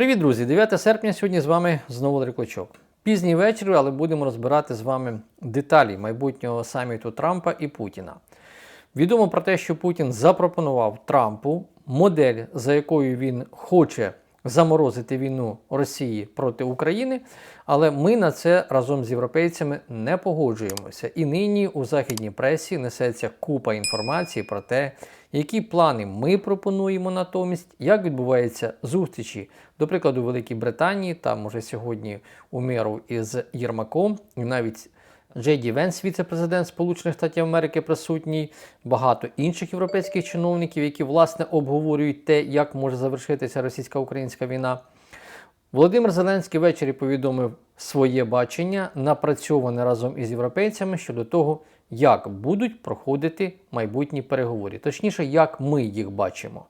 Привіт, друзі! 9 серпня сьогодні з вами знову Клочок. Пізній вечір, але будемо розбирати з вами деталі майбутнього саміту Трампа і Путіна. Відомо про те, що Путін запропонував Трампу модель, за якою він хоче заморозити війну Росії проти України, але ми на це разом з європейцями не погоджуємося. І нині у західній пресі несеться купа інформації про те, які плани ми пропонуємо натомість, як відбуваються зустрічі, до прикладу, Великій Британії, там уже сьогодні у міру із Єрмаком, і навіть Джей Ді Венс, віце-президент Сполучених Штатів Америки, присутній, багато інших європейських чиновників, які власне обговорюють те, як може завершитися російсько-українська війна. Володимир Зеленський ввечері повідомив своє бачення, напрацьоване разом із європейцями щодо того, як будуть проходити майбутні переговори, точніше, як ми їх бачимо.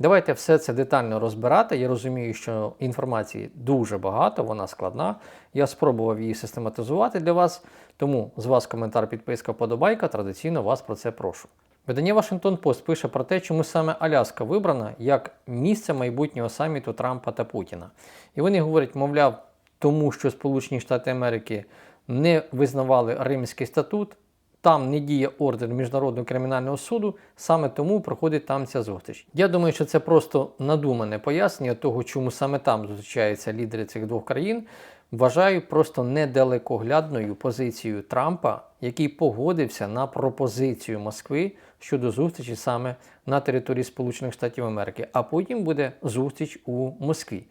Давайте все це детально розбирати. Я розумію, що інформації дуже багато, вона складна. Я спробував її систематизувати для вас, тому з вас коментар, підписка, подобайка. Традиційно вас про це прошу. Видання Вашингтон Пост пише про те, чому саме Аляска вибрана як місце майбутнього саміту Трампа та Путіна. І вони говорять, мовляв, тому що Сполучені Штати Америки не визнавали Римський статут, там не діє ордер Міжнародного кримінального суду, саме тому проходить там ця зустріч. Я думаю, що це просто надумане пояснення того, чому саме там зустрічаються лідери цих двох країн. Вважаю просто недалекоглядною позицією Трампа, який погодився на пропозицію Москви щодо зустрічі саме на території Сполучених Штатів Америки, а потім буде зустріч у Москві.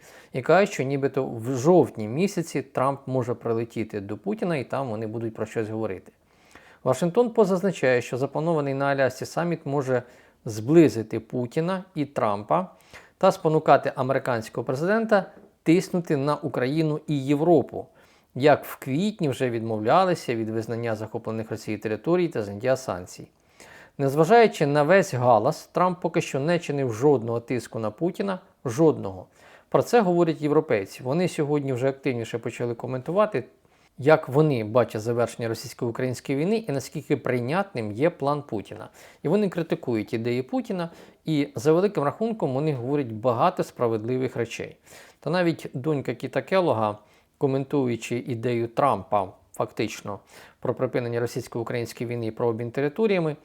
Каже, що нібито в жовтні місяці Трамп може прилетіти до Путіна і там вони будуть про щось говорити. Вашингтон позазначає, що запланований на Алясці саміт може зблизити Путіна і Трампа та спонукати американського президента тиснути на Україну і Європу, як в квітні вже відмовлялися від визнання захоплених Росією територій та зняття санкцій. Незважаючи на весь галас, Трамп поки що не чинив жодного тиску на Путіна, жодного. Про це говорять європейці. Вони сьогодні вже активніше почали коментувати, як вони бачать завершення російсько-української війни і наскільки прийнятним є план Путіна. І вони критикують ідеї Путіна, і за великим рахунком вони говорять багато справедливих речей. Та навіть донька Кіта Келога, коментуючи ідею Трампа фактично про припинення російсько-української війни і про обмін територіями,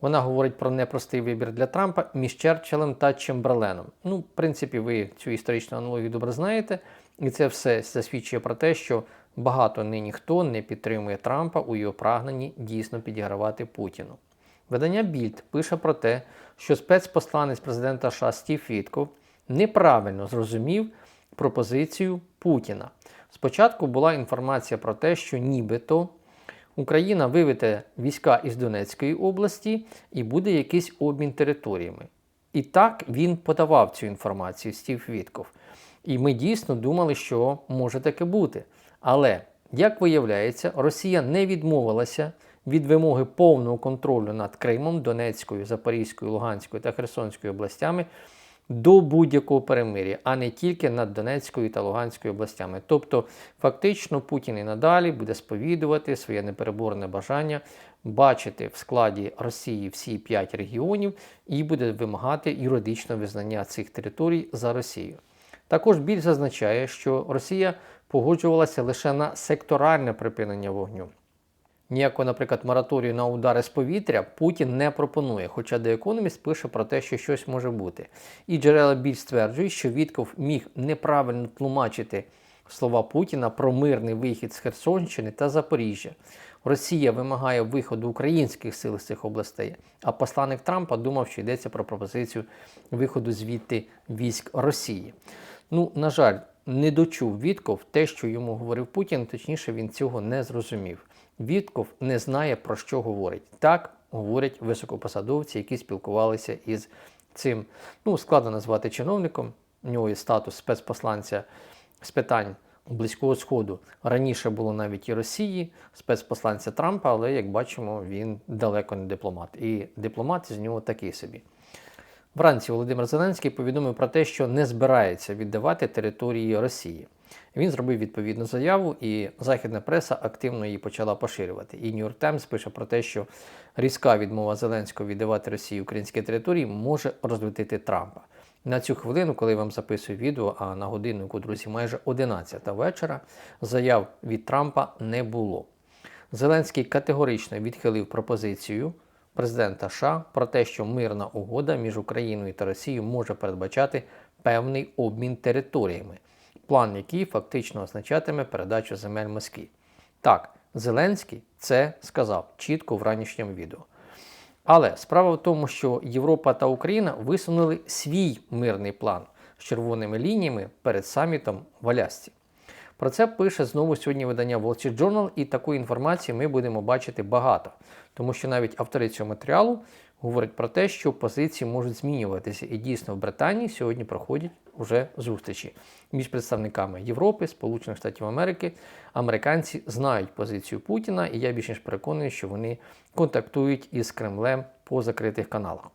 вона говорить про непростий вибір для Трампа між Черчиллем та Чемберленом. Ну, в принципі, ви цю історичну аналогію добре знаєте, і це все засвідчує про те, що багато нині хто не підтримує Трампа у його прагненні дійсно підігравати Путіну. Видання Більд пише про те, що спецпосланець президента США Стів Вітков неправильно зрозумів пропозицію Путіна. Спочатку була інформація про те, що нібито Україна виведе війська із Донецької області і буде якийсь обмін територіями. І так він подавав цю інформацію Стів Вітков. І ми дійсно думали, що може таке бути. Але, як виявляється, Росія не відмовилася від вимоги повного контролю над Кримом, Донецькою, Запорізькою, Луганською та Херсонською областями до будь-якого перемир'я, а не тільки над Донецькою та Луганською областями. Тобто, фактично, Путін і надалі буде сповідувати своє непереборне бажання бачити в складі Росії всі п'ять регіонів і буде вимагати юридичного визнання цих територій за Росію. Також більш зазначає, що Росія погоджувалася лише на секторальне припинення вогню. Ніякого, наприклад, мораторію на удари з повітря Путін не пропонує, хоча The Economist пише про те, що щось може бути. І джерела більш стверджують, що Вітков міг неправильно тлумачити слова Путіна про мирний вихід з Херсонщини та Запоріжжя. Росія вимагає виходу українських сил з цих областей, а посланник Трампа думав, що йдеться про пропозицію виходу звідти військ Росії. Ну, на жаль, не дочув Вітков те, що йому говорив Путін, точніше, він цього не зрозумів. Вітков не знає, про що говорить. Так говорять високопосадовці, які спілкувалися із цим. Ну, складно назвати чиновником. У нього є статус спецпосланця з питань Близького Сходу. Раніше було навіть і Росії, спецпосланця Трампа, але як бачимо, він далеко не дипломат. І дипломат з нього такий собі. Вранці Володимир Зеленський повідомив про те, що не збирається віддавати території Росії. Він зробив відповідну заяву, і західна преса активно її почала поширювати. І New York Times пише про те, що різка відмова Зеленського віддавати Росії українські території може розлютити Трампа. На цю хвилину, коли я вам записую відео, а на годиннику, друзі, майже 11 вечора, заяв від Трампа не було. Зеленський категорично відхилив пропозицію президента США про те, що мирна угода між Україною та Росією може передбачати певний обмін територіями, план який фактично означатиме передачу земель Москві. Так, Зеленський це сказав чітко в ранішньому відео. Але справа в тому, що Європа та Україна висунули свій мирний план з червоними лініями перед самітом в Алясці. Про це пише знову сьогодні видання Wall Street Journal, і такої інформації ми будемо бачити багато, тому що навіть автори цього матеріалу говорять про те, що позиції можуть змінюватися. І дійсно в Британії сьогодні проходять уже зустрічі між представниками Європи, Сполучених Штатів Америки. Американці знають позицію Путіна, і я більш ніж переконаний, що вони контактують із Кремлем по закритих каналах.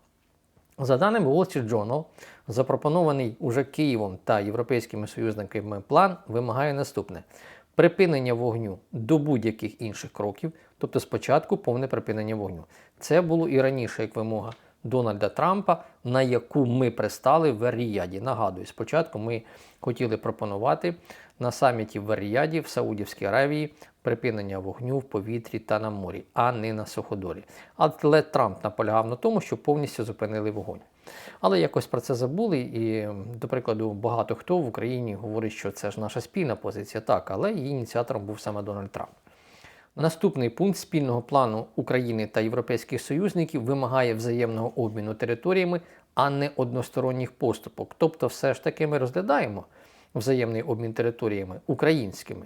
За даними Wall Street Journal, запропонований уже Києвом та європейськими союзниками план вимагає наступне: припинення вогню до будь-яких інших кроків, тобто спочатку повне припинення вогню. Це було і раніше як вимога Дональда Трампа, на яку ми пристали в Ріяді. Нагадую, спочатку ми хотіли пропонувати на саміті в Ріяді в Саудівській Аравії припинення вогню в повітрі та на морі, а не на суходолі. Але Трамп наполягав на тому, що повністю зупинили вогонь. Але якось про це забули, і, до прикладу, багато хто в Україні говорить, що це ж наша спільна позиція. Так, але її ініціатором був саме Дональд Трамп. Наступний пункт спільного плану України та європейських союзників вимагає взаємного обміну територіями, а не односторонніх поступок. Тобто, все ж таки ми розглядаємо взаємний обмін територіями українськими.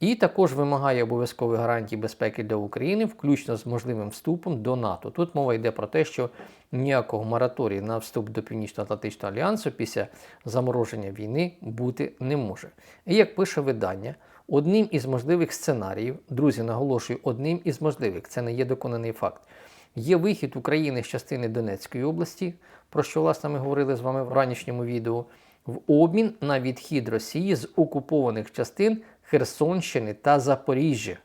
І також вимагає обов'язкових гарантій безпеки для України, включно з можливим вступом до НАТО. Тут мова йде про те, що ніякого мораторію на вступ до Північно-Атлантичного альянсу після замороження війни бути не може. І як пише видання, одним із можливих сценаріїв, друзі, наголошую, одним із можливих, це не є доконаний факт. Є вихід України з частини Донецької області, про що власне ми говорили з вами в ранішньому відео, в обмін на відхід Росії з окупованих частин Херсонщини та Запоріжжя.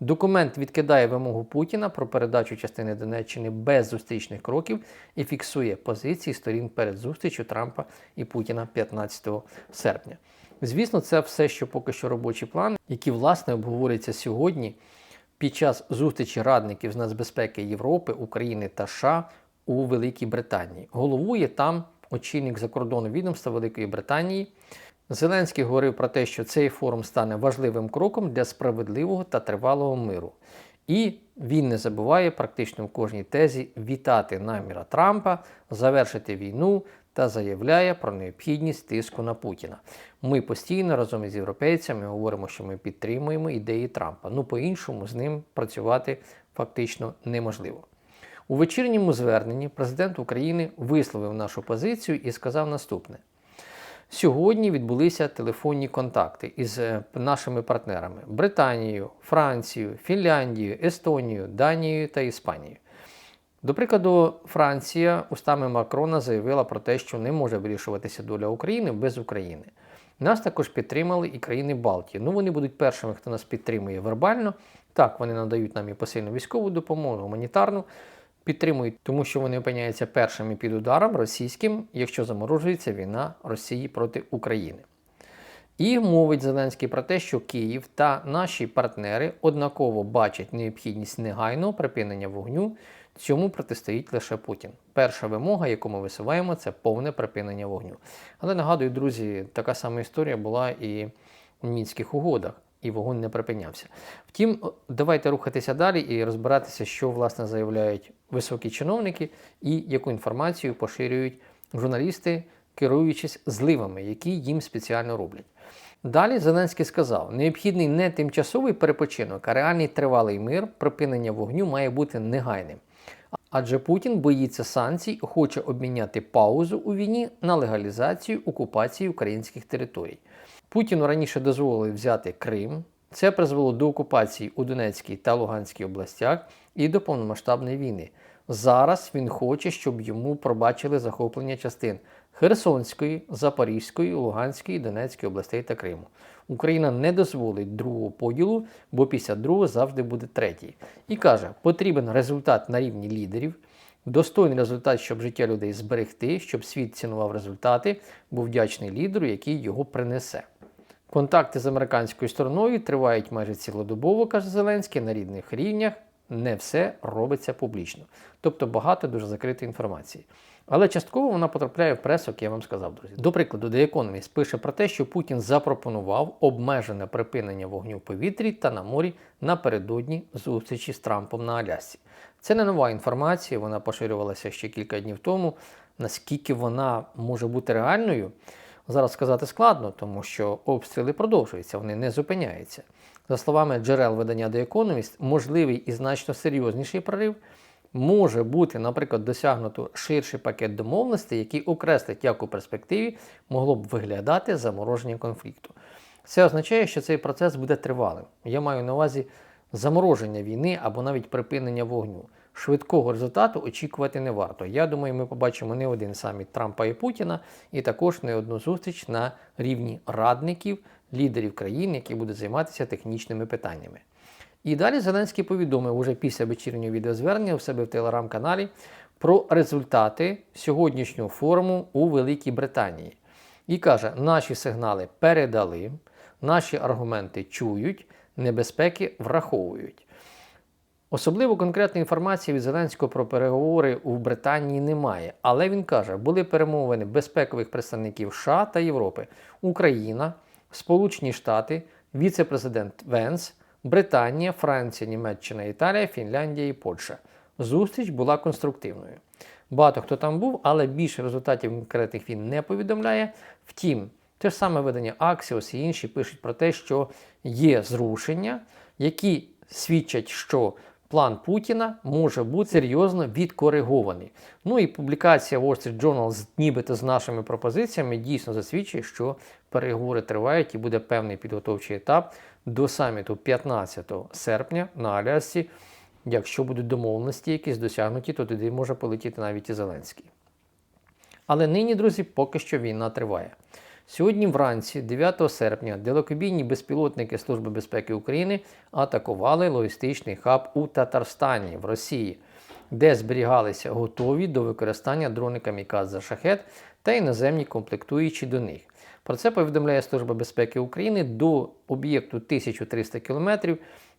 Документ відкидає вимогу Путіна про передачу частини Донеччини без зустрічних кроків і фіксує позиції сторін перед зустрічю Трампа і Путіна 15 серпня. Звісно, це все, що поки що робочий план, які власне обговорюються сьогодні під час зустрічі радників з нацбезпеки Європи, України та США у Великій Британії. Головує там очільник закордонного відомства Великої Британії. Зеленський говорив про те, що цей форум стане важливим кроком для справедливого та тривалого миру. І він не забуває практично в кожній тезі вітати наміра Трампа, завершити війну та заявляє про необхідність тиску на Путіна. Ми постійно разом із європейцями говоримо, що ми підтримуємо ідеї Трампа. Ну по-іншому з ним працювати фактично неможливо. У вечірньому зверненні президент України висловив нашу позицію і сказав наступне. Сьогодні відбулися телефонні контакти із е, нашими партнерами Британією, Францією, Фінляндією, Естонією, Данією та Іспанією. До прикладу, Франція устами Макрона заявила про те, що не може вирішуватися доля України без України. Нас також підтримали і країни Балтії. Ну, вони будуть першими, хто нас підтримує вербально. Так, вони надають нам і посильну військову допомогу, гуманітарну підтримують, тому що вони опиняються першими під ударом російським, якщо заморожується війна Росії проти України. І мовить Зеленський про те, що Київ та наші партнери однаково бачать необхідність негайного припинення вогню. Цьому протистоїть лише Путін. Перша вимога, яку ми висуваємо, це повне припинення вогню. Але нагадую, друзі, така сама історія була і у мінських угодах і вогонь не припинявся. Втім, давайте рухатися далі і розбиратися, що власне заявляють високі чиновники і яку інформацію поширюють журналісти, керуючись зливами, які їм спеціально роблять. Далі Зеленський сказав: необхідний не тимчасовий перепочинок, а реальний тривалий мир, припинення вогню має бути негайним. Адже Путін боїться санкцій, хоче обміняти паузу у війні на легалізацію окупації українських територій. Путіну раніше дозволили взяти Крим. Це призвело до окупації у Донецькій та Луганській областях і до повномасштабної війни. Зараз він хоче, щоб йому пробачили захоплення частин Херсонської, Запорізької, Луганської, Донецької областей та Криму. Україна не дозволить другого поділу, бо після другого завжди буде третій. І каже, потрібен результат на рівні лідерів, Достойний результат, щоб життя людей зберегти, щоб світ цінував результати, був вдячний лідеру, який його принесе. Контакти з американською стороною тривають майже цілодобово, каже Зеленський, на рідних рівнях. Не все робиться публічно. Тобто багато дуже закритої інформації. Але частково вона потрапляє в пресу, як я вам сказав, друзі. До прикладу, The Economist пише про те, що Путін запропонував обмежене припинення вогню в повітрі та на морі напередодні зустрічі з Трампом на Алясці. Це не нова інформація, вона поширювалася ще кілька днів тому. Наскільки вона може бути реальною, зараз сказати складно, тому що обстріли продовжуються, вони не зупиняються. За словами джерел видання The Economist, можливий і значно серйозніший прорив може бути, наприклад, досягнуто ширший пакет домовленостей, який окреслить, як у перспективі могло б виглядати замороження конфлікту. Це означає, що цей процес буде тривалим. Я маю на увазі замороження війни або навіть припинення вогню. Швидкого результату очікувати не варто. Я думаю, ми побачимо не один саміт Трампа і Путіна, і також не одну зустріч на рівні радників, лідерів країн, які будуть займатися технічними питаннями. І далі Зеленський повідомив уже після вечірнього відеозвернення у себе в телеграм-каналі про результати сьогоднішнього форуму у Великій Британії. І каже, наші сигнали передали, наші аргументи чують, небезпеки враховують. Особливо конкретної інформації від Зеленського про переговори у Британії немає. Але він каже, були перемовини безпекових представників США та Європи, Україна, Сполучені Штати, віце-президент Венс, Британія, Франція, Німеччина, Італія, Фінляндія і Польща. Зустріч була конструктивною. Багато хто там був, але більше результатів конкретних він не повідомляє. Втім, те ж саме видання Axios і інші пишуть про те, що є зрушення, які свідчать, що план Путіна може бути серйозно відкоригований. Ну і публікація Wall Street Journal з нібито з нашими пропозиціями дійсно засвідчує, що переговори тривають і буде певний підготовчий етап до саміту 15 серпня на Алясці. Якщо будуть домовленості якісь досягнуті, то туди може полетіти навіть і Зеленський. Але нині, друзі, поки що війна триває. Сьогодні вранці, 9 серпня, далекобійні безпілотники Служби безпеки України атакували логістичний хаб у Татарстані в Росії, де зберігалися готові до використання дрони камікадзе шахет та іноземні комплектуючі до них. Про це повідомляє Служба безпеки України до об'єкту 1300 км.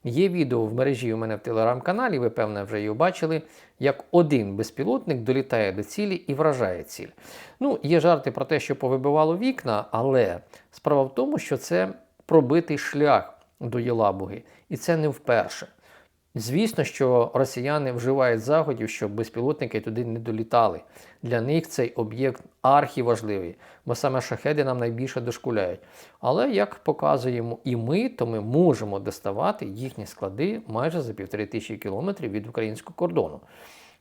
Є відео в мережі у мене в телеграм-каналі, ви, певне, вже його бачили, як один безпілотник долітає до цілі і вражає ціль. Ну, є жарти про те, що повибивало вікна, але справа в тому, що це пробитий шлях до Єлабуги. І це не вперше. Звісно, що росіяни вживають заходів, щоб безпілотники туди не долітали. Для них цей об'єкт архіважливий, бо саме шахеди нам найбільше дошкуляють. Але як показуємо і ми, то ми можемо доставати їхні склади майже за півтори тисячі кілометрів від українського кордону.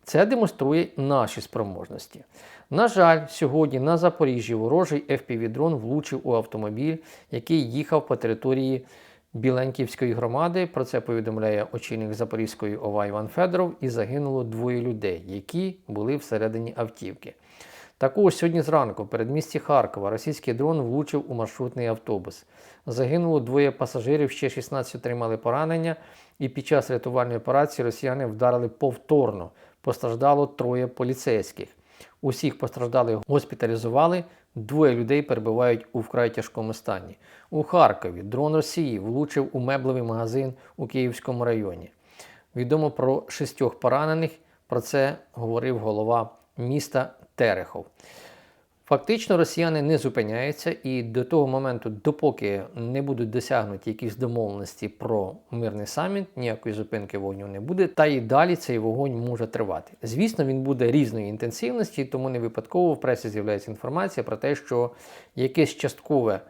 Це демонструє наші спроможності. На жаль, сьогодні на Запоріжжі ворожий FPV-дрон влучив у автомобіль, який їхав по території. Біленьківської громади. Про це повідомляє очільник Запорізької ОВА Іван Федоров, і загинуло двоє людей, які були всередині автівки. Також сьогодні зранку, перед місті Харкова, російський дрон влучив у маршрутний автобус. Загинуло двоє пасажирів, ще 16 отримали поранення, і під час рятувальної операції росіяни вдарили повторно. Постраждало троє поліцейських. Усіх постраждалих госпіталізували. Двоє людей перебувають у вкрай тяжкому стані. У Харкові дрон Росії влучив у меблевий магазин у Київському районі. Відомо про шістьох поранених. Про це говорив голова міста Терехов. Фактично, росіяни не зупиняються, і до того моменту, допоки не будуть досягнуті якісь домовленості про мирний саміт, ніякої зупинки вогню не буде. Та і далі цей вогонь може тривати. Звісно, він буде різної інтенсивності, тому не випадково в пресі з'являється інформація про те, що якесь часткове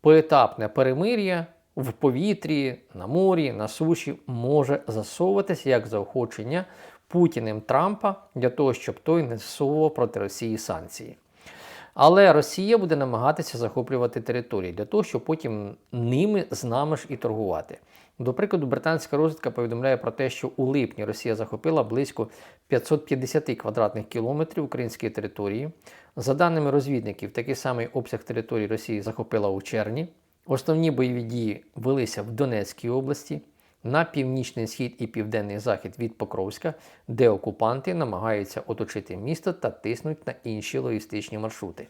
поетапне перемир'я в повітрі, на морі, на суші може засовуватися як заохочення Путіним Трампа для того, щоб той не засовував проти Росії санкції. Але Росія буде намагатися захоплювати території для того, щоб потім ними з нами ж і торгувати. До прикладу, британська розвідка повідомляє про те, що у липні Росія захопила близько 550 квадратних кілометрів української території. За даними розвідників, такий самий обсяг території Росії захопила у червні. Основні бойові дії велися в Донецькій області. На північний схід і південний захід від Покровська, де окупанти намагаються оточити місто та тиснуть на інші логістичні маршрути.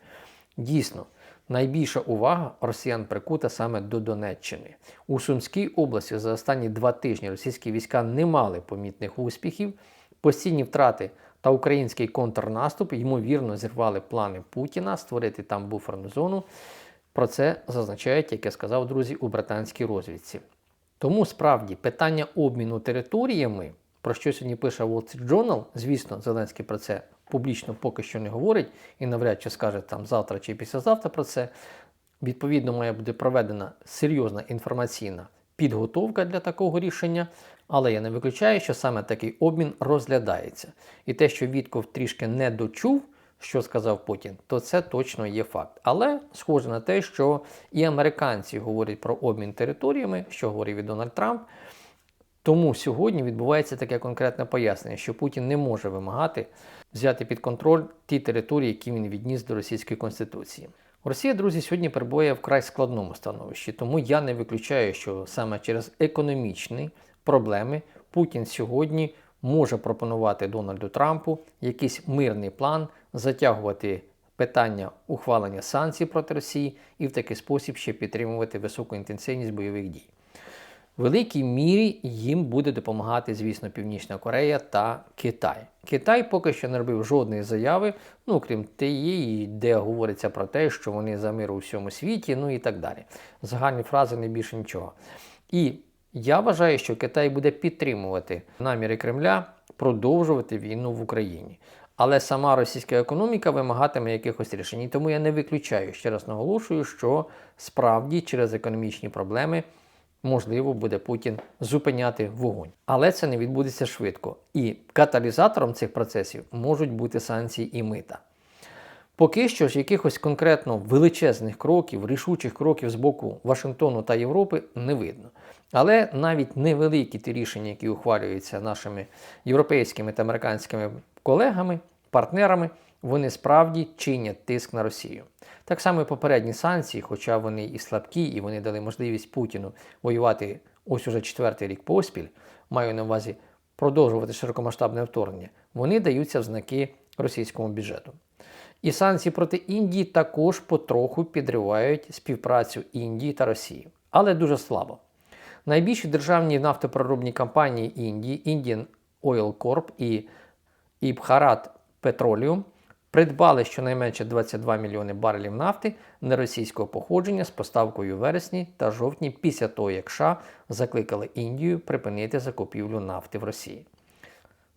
Дійсно, найбільша увага росіян прикута саме до Донеччини. У Сумській області за останні два тижні російські війська не мали помітних успіхів, постійні втрати та український контрнаступ ймовірно зірвали плани Путіна створити там буферну зону. Про це зазначають, як я сказав, друзі, у британській розвідці. Тому справді питання обміну територіями, про що сьогодні пише Wall Street Journal, звісно, Зеленський про це публічно поки що не говорить і навряд чи скаже там завтра чи післязавтра про це. Відповідно, має бути проведена серйозна інформаційна підготовка для такого рішення, але я не виключаю, що саме такий обмін розглядається. І те, що Вітков трішки не дочув, що сказав Путін, то це точно є факт. Але схоже на те, що і американці говорять про обмін територіями, що говорив і Дональд Трамп. Тому сьогодні відбувається таке конкретне пояснення, що Путін не може вимагати взяти під контроль ті території, які він відніс до Російської Конституції. Росія, друзі, сьогодні перебуває в край складному становищі, тому я не виключаю, що саме через економічні проблеми Путін сьогодні може пропонувати Дональду Трампу якийсь мирний план затягувати питання ухвалення санкцій проти Росії і в такий спосіб ще підтримувати високу інтенсивність бойових дій. В великій мірі їм буде допомагати, звісно, Північна Корея та Китай. Китай поки що не робив жодної заяви, ну крім тієї, де говориться про те, що вони за мир у всьому світі, ну і так далі. Загальні фрази не більше нічого. І я вважаю, що Китай буде підтримувати наміри Кремля продовжувати війну в Україні. Але сама російська економіка вимагатиме якихось рішень. Тому я не виключаю, ще раз наголошую, що справді через економічні проблеми можливо буде Путін зупиняти вогонь. Але це не відбудеться швидко. І каталізатором цих процесів можуть бути санкції і мита. Поки що ж якихось конкретно величезних кроків, рішучих кроків з боку Вашингтону та Європи не видно. Але навіть невеликі ті рішення, які ухвалюються нашими європейськими та американськими колегами, партнерами, вони справді чинять тиск на Росію. Так само і попередні санкції, хоча вони і слабкі, і вони дали можливість Путіну воювати ось уже четвертий рік поспіль, маю на увазі продовжувати широкомасштабне вторгнення, вони даються в знаки російському бюджету. І санкції проти Індії також потроху підривають співпрацю Індії та Росії, але дуже слабо. Найбільші державні нафтопроробні компанії Індії Indian Oil Corp і Ібхарат Petroleum придбали щонайменше 22 мільйони барелів нафти неросійського походження з поставкою в вересні та жовтні після того, як США закликали Індію припинити закупівлю нафти в Росії.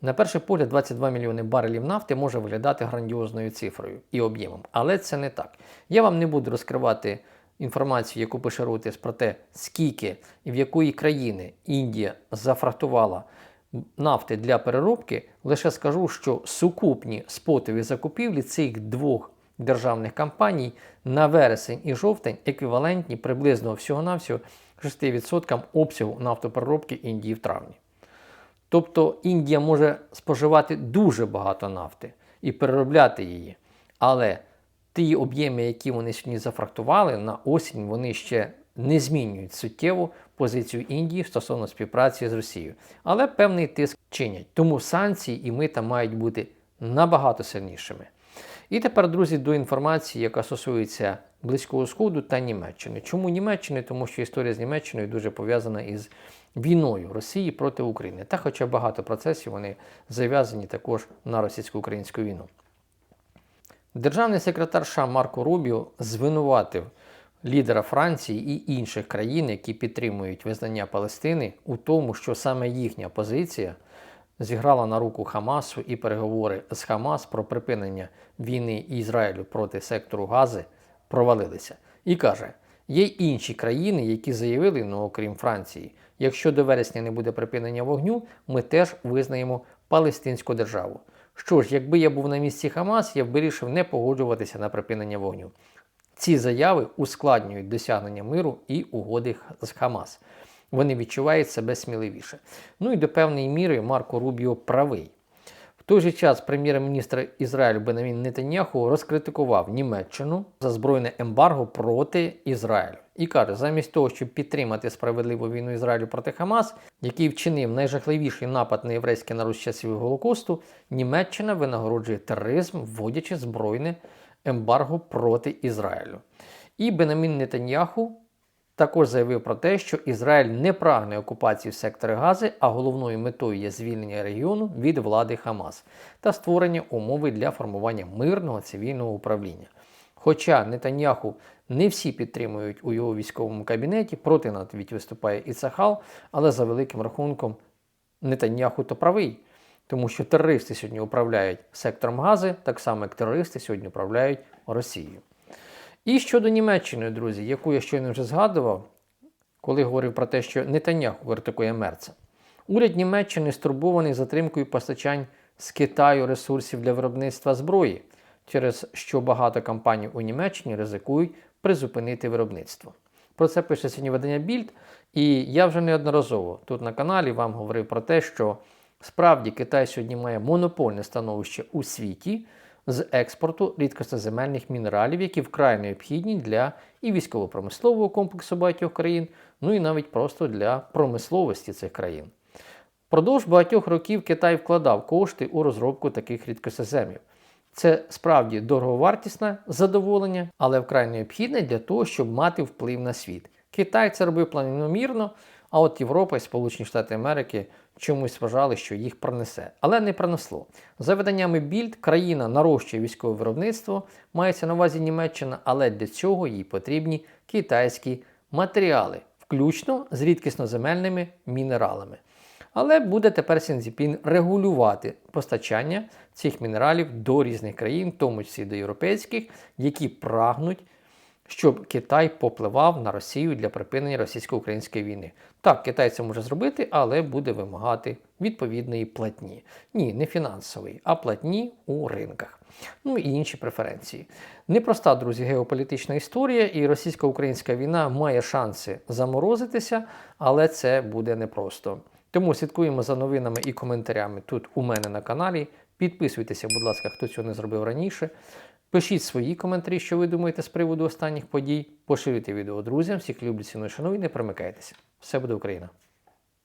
На перший погляд, 22 мільйони барелів нафти може виглядати грандіозною цифрою і об'ємом, але це не так. Я вам не буду розкривати інформацію, яку пише Reuters про те, скільки і в якої країни Індія зафрахтувала нафти для переробки, лише скажу, що сукупні спотові закупівлі цих двох державних компаній на вересень і жовтень еквівалентні приблизно всього-навсього 6% обсягу нафтопереробки Індії в травні. Тобто Індія може споживати дуже багато нафти і переробляти її. Але ті об'єми, які вони сьогодні зафрактували на осінь, вони ще не змінюють суттєво позицію Індії стосовно співпраці з Росією. Але певний тиск чинять. Тому санкції і мита мають бути набагато сильнішими. І тепер, друзі, до інформації, яка стосується Близького Сходу та Німеччини. Чому Німеччини? Тому що історія з Німеччиною дуже пов'язана із війною Росії проти України. Та, хоча багато процесів вони зав'язані також на російсько-українську війну. Державний секретар США Марко Рубіо звинуватив лідера Франції і інших країн, які підтримують визнання Палестини, у тому, що саме їхня позиція зіграла на руку Хамасу і переговори з Хамас про припинення війни Ізраїлю проти сектору Гази провалилися. І каже: є інші країни, які заявили, ну окрім Франції, якщо до вересня не буде припинення вогню, ми теж визнаємо Палестинську державу. Що ж, якби я був на місці Хамас, я б вирішив не погоджуватися на припинення вогню. Ці заяви ускладнюють досягнення миру і угоди з Хамас. Вони відчувають себе сміливіше. Ну і до певної міри Марко Рубіо правий. В той же час прем'єр-міністр Ізраїлю Бенамін Нетаньяху розкритикував Німеччину за збройне ембарго проти Ізраїлю і каже, замість того, щоб підтримати справедливу війну Ізраїлю проти Хамас, який вчинив найжахливіший напад на єврейський народ з часів Голокосту, Німеччина винагороджує тероризм, вводячи збройне ембарго проти Ізраїлю. І Бенамін Нетаньяху також заявив про те, що Ізраїль не прагне окупації сектора Гази, а головною метою є звільнення регіону від влади Хамас та створення умови для формування мирного цивільного управління. Хоча Нетаньяху не всі підтримують у його військовому кабінеті, проти навіть виступає Іцахал, але за великим рахунком Нетаньяху то правий, тому що терористи сьогодні управляють сектором Гази, так само як терористи сьогодні управляють Росією. І щодо Німеччини, друзі, яку я щойно вже згадував, коли говорив про те, що Нетаньяху критикує Мерца. Уряд Німеччини стурбований затримкою постачань з Китаю ресурсів для виробництва зброї, через що багато компаній у Німеччині ризикують призупинити виробництво. Про це пише сьогодні видання Більд, і я вже неодноразово тут на каналі вам говорив про те, що справді Китай сьогодні має монопольне становище у світі з експорту рідкостоземельних мінералів, які вкрай необхідні для і військово-промислового комплексу багатьох країн, ну і навіть просто для промисловості цих країн. Продовж багатьох років Китай вкладав кошти у розробку таких рідкосеземів. Це справді дороговартісне задоволення, але вкрай необхідне для того, щоб мати вплив на світ. Китай це робив планомірно, а от Європа і Сполучені Штати Америки чомусь вважали, що їх пронесе. Але не пронесло. За виданнями Більд, країна нарощує військове виробництво, мається на увазі Німеччина, але для цього їй потрібні китайські матеріали, включно з рідкісноземельними мінералами. Але буде тепер Сінзіпін регулювати постачання цих мінералів до різних країн, в тому числі до європейських, які прагнуть, щоб Китай попливав на Росію для припинення російсько-української війни. Так, Китай це може зробити, але буде вимагати відповідної платні. Ні, не фінансової, а платні у ринках. Ну і інші преференції. Непроста, друзі, геополітична історія, і російсько-українська війна має шанси заморозитися, але це буде непросто. Тому слідкуємо за новинами і коментарями тут у мене на каналі. Підписуйтеся, будь ласка, хто цього не зробив раніше. Пишіть свої коментарі, що ви думаєте з приводу останніх подій. Поширюйте відео друзям, всіх люблю, шану і не примикайтеся. Все буде Україна!